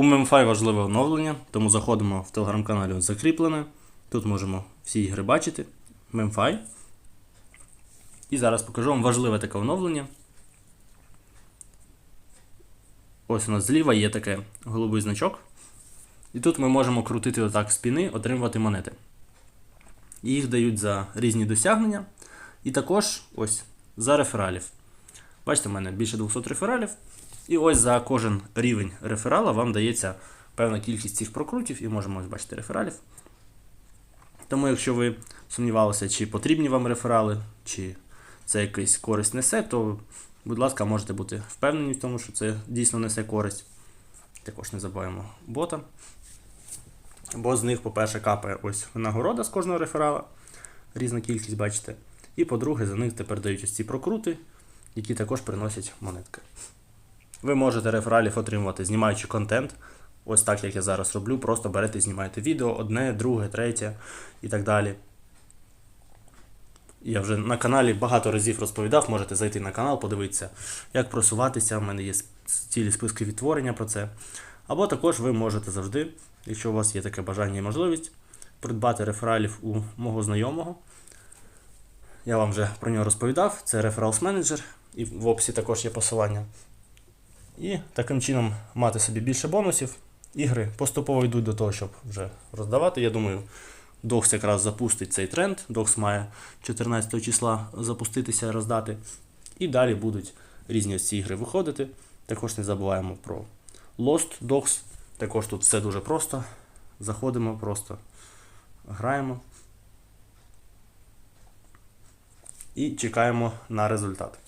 У Memfy важливе оновлення, тому заходимо в телеграм-каналі закріплене. Тут можемо всі ігри бачити. Memfy. І зараз покажу вам важливе таке оновлення. Ось у нас зліва є таке голубий значок. І тут ми можемо крутити отак спіни, отримувати монети. І Їх дають за різні досягнення. І також ось за рефералів. Бачите, в мене більше 200 рефералів. І ось за кожен рівень реферала вам дається певна кількість цих прокрутів, і можемо ось бачити рефералів. Тому, якщо ви сумнівалися, чи потрібні вам реферали, чи це якийсь користь несе, то, будь ласка, можете бути впевнені в тому, що це дійсно несе користь. Також не забуваємо бота. Бо з них, по-перше, капає ось нагорода з кожного реферала, різна кількість, бачите. І по-друге, за них тепер дають ось ці прокрути, які також приносять монетки. Ви можете рефералів отримувати, знімаючи контент. Ось так, як я зараз роблю. Просто берете і знімаєте відео, одне, друге, третє і так далі. Я вже на каналі багато разів розповідав, можете зайти на канал, подивитися, як просуватися. У мене є цілі списки відтворення про це. Або також ви можете завжди, якщо у вас є таке бажання і можливість, придбати рефералів у мого знайомого. Я вам вже про нього розповідав. Це Referrals Manager, і в описі також є посилання. І таким чином мати собі більше бонусів. Ігри поступово йдуть до того, щоб вже роздавати. Я думаю, Докс якраз запустить цей тренд. Докс має 14 числа запуститися і роздати. І далі будуть різні ось ці ігри виходити. Також не забуваємо про Lost Dogs. Також тут все дуже просто. Заходимо, просто граємо. І чекаємо на результат.